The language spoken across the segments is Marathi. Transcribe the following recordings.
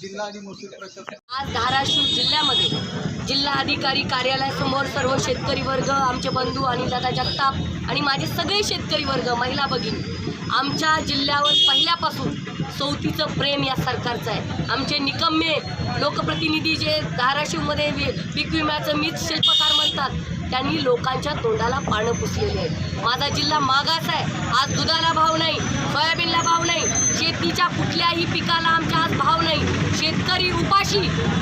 जिल्हा आणि महसूल प्रशासन आज धाराशिव जिल्ह्यामध्ये जिल्हा अधिकारी कार्यालयासमोर सर्व शेतकरी वर्ग आमचे बंधू आणि दादा जगताप आणि माझे सगळे शेतकरी वर्ग महिला भगिनी आमच्या जिल्ह्यावर पहिल्यापासून चौथीचं प्रेम या सरकारचं आहे. आमचे निकम्मे लोकप्रतिनिधी जे धाराशिवमध्ये पीक विम्याचं मीच शिल्पकार त्यांनी लोकांच्या तोंडाला पानं पुसलेली आहे माझा जिल्हा मागास आहे. आज दुधाला भाव नाही सोयाबीनला भाव नाही शेतीच्या कुठल्याही पिकाला आमच्या आज भाव नाही. शेतकरी उपाशी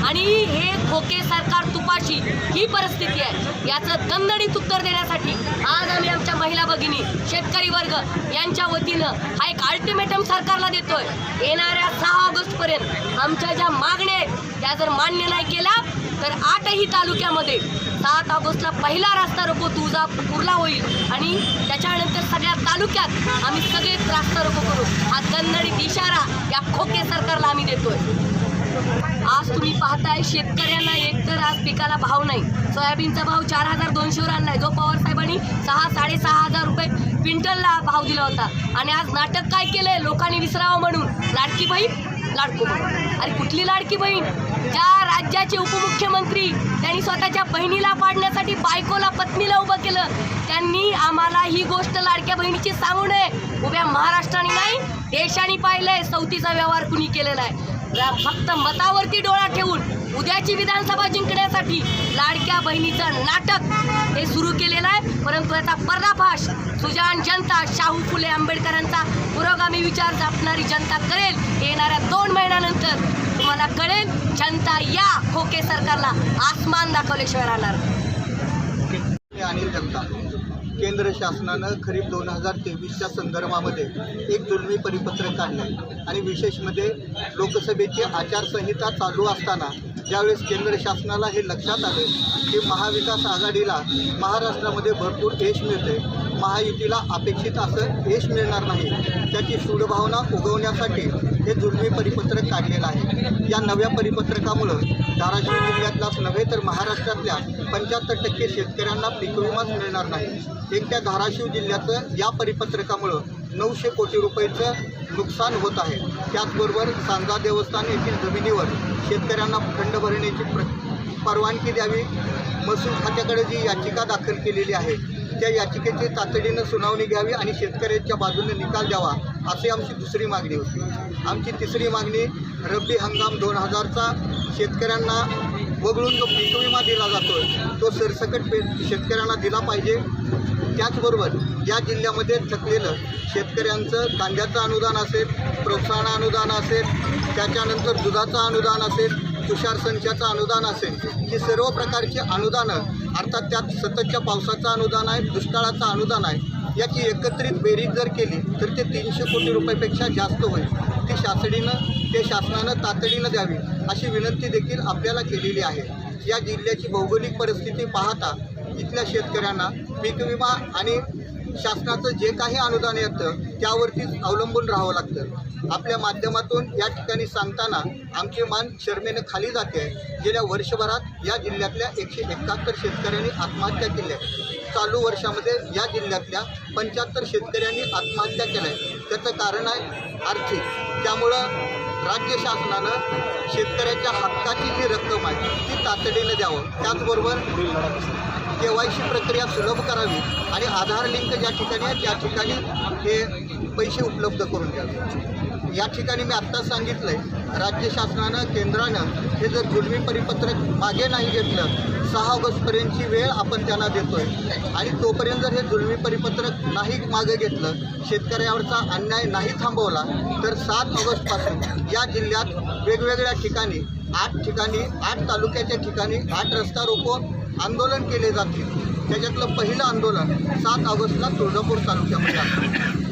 आणि हे खोके सरकार तुपाशी ही परिस्थिती आहे. याचं दणदणीत उत्तर देण्यासाठी आज आम्ही आमच्या महिला भगिनी शेतकरी वर्ग यांच्या वतीनं हा एक अल्टिमेटम सरकारला देतोय. येणाऱ्या सहा ऑगस्टपर्यंत आमच्या ज्या मागण्या आहेत त्या जर मान्य नाही केल्या तर आठही तालुक्यामध्ये सात ऑगस्टला पहिला रास्ता रोको तुळजापूरला होईल. आणि त्याच्यानंतर सगळ्या तालुक्यात आम्ही सगळेच रास्ता रोको करू. हा दणदणीत इशारा या खोके सरकारला आम्ही देतोय. आज तुम्ही पाहताय शेतकऱ्यांना एकतर आज पिकाला भाव नाही. सोयाबीनचा भाव चार हजार दोनशेवर आणलाय. जो पवार साहेबांनी सहा साडेसहा हजार रुपये क्विंटलला भाव दिला होता. आणि आज नाटक काय केलंय? लोकांनी विसरावं म्हणून. लाडकी बहीण लाडको बहीण. अरे कुठली लाडकी बहीण? ज्या राज्याचे उपमुख्यमंत्री त्यांनी स्वतःच्या बहिणीला पाडण्यासाठी बायकोला पत्नीला उभं केलं त्यांनी आम्हाला ही गोष्ट लाडक्या बहिणीची सांगू नये. उभ्या महाराष्ट्राने नाही देशाने पाहिलंय. सौतीचा व्यवहार कुणी केलेला आहे? फक्त मतावरती डोळा ठेवून उद्याची विधानसभा जिंकण्यासाठी लाडक्या बहिणीचं नाटक हे सुरू केलेलं आहे. परंतु याचा पर्दाफाश सुजाण जनता शाहू फुले आंबेडकरांचा पुरोगामी विचार जपणारी जनता करेल. येणाऱ्या दोन महिन्यानंतर तुम्हाला कळेल जनता या खोके सरकारला आसमान दाखवल्याशिवाय राहणार अनिल जगताप केंद्र शासनानं खरीप दोन हजार तेवीसच्या संदर्भामध्ये एक जुलमी परिपत्रक काढलं आहे आणि विशेष म्हणजे लोकसभेची आचारसंहिता चालू असताना ज्यावेळेस केंद्र शासनाला हे लक्षात आलं की महाविकास आघाडीला महाराष्ट्रामध्ये भरपूर यश मिळते महायुतीला अपेक्षित असं यश मिळणार नाही. त्याची सूडभावना उगवण्यासाठी हे जुलमी परिपत्रक काढलेलं आहे. या नव्या परिपत्रकामुळं धाराशिव जिल्ह्यातलाच नव्हे तर महाराष्ट्रातल्या पंच्याहत्तर टक्के शेतकऱ्यांना पीक विमाच मिळणार नाही. एकट्या धाराशिव जिल्ह्याचं या परिपत्रकामुळं नऊशे कोटी रुपयेचं नुकसान होत आहे. त्याचबरोबर सांजा देवस्थान येथील जमिनीवर शेतकऱ्यांना खंड भरण्याची प्र परवानगी द्यावी. महसूल खात्याकडे जी याचिका दाखल केलेली आहे त्या याचिकेची तातडीनं सुनावणी घ्यावी आणि शेतकऱ्यांच्या बाजूने निकाल द्यावा अशी आमची दुसरी मागणी होती. आमची तिसरी मागणी रब्बी हंगाम दोन हजारचा शेतकऱ्यांना वगळून जो पीक विमा दिला जातो तो सरसकट पे शेतकऱ्यांना दिला पाहिजे. त्याचबरोबर या जिल्ह्यामध्ये थकलेलं शेतकऱ्यांचं कांद्याचं अनुदान असेल प्रोत्साहन अनुदान असेल त्याच्यानंतर दुधाचं अनुदान असेल तुषार संचाचं अनुदान असेल ही सर्व प्रकारची अनुदानं अर्थात त्यात सततच्या पावसाचं अनुदान आहे दुष्काळाचं अनुदान आहे याची एकत्रित बेरीज जर केली तर ते तीनशे कोटी रुपयापेक्षा जास्त होईल. ती शासडीनं ते शासनानं तातडीनं द्यावी अशी विनंती देखील आपल्याला केलेली आहे. या जिल्ह्याची भौगोलिक परिस्थिती पाहता इथल्या शेतकऱ्यांना पीक विमा आणि शासनाचं जे काही अनुदान येतं त्यावरतीच अवलंबून राहावं लागतं. आपल्या माध्यमातून या ठिकाणी सांगताना आमची मान शर्मेनं खाली जाते. गेल्या वर्षभरात या जिल्ह्यातल्या एकशे एकाहत्तर शेतकऱ्यांनी आत्महत्या केल्या चालू वर्षामध्ये या जिल्ह्यातल्या पंच्याहत्तर शेतकऱ्यांनी आत्महत्या केल्या. त्याचं कारण आहे आर्थिक. त्यामुळं राज्य शासनानं शेतकऱ्याच्या हक्काची जी रक्कम आहे ती तातडीनं द्यावं. त्याचबरोबर के वाय सी प्रक्रिया सुलभ करावी आणि आधार लिंक ज्या ठिकाणी आहे त्या ठिकाणी हे पैसे उपलब्ध करून द्यावे. या ठिकाणी मी आत्ताच सांगितलं आहे राज्य शासनानं केंद्रानं हे जर जुलमी परिपत्रक मागे नाही घेतलं सहा ऑगस्टपर्यंतची वेळ आपण त्यांना देतो आहे आणि तोपर्यंत जर हे जुलमी परिपत्रक नाही मागे घेतलं शेतकऱ्यावरचा अन्याय नाही थांबवला तर सात ऑगस्टपासून या जिल्ह्यात वेगवेगळ्या ठिकाणी आठ ठिकाणी आठ तालुक्याच्या ठिकाणी आठ रस्ता रोको आंदोलन केले जातील त्याच्यातलं पहिलं आंदोलन सात ऑगस्टला तुळजापूर तालुक्यामध्ये आहे.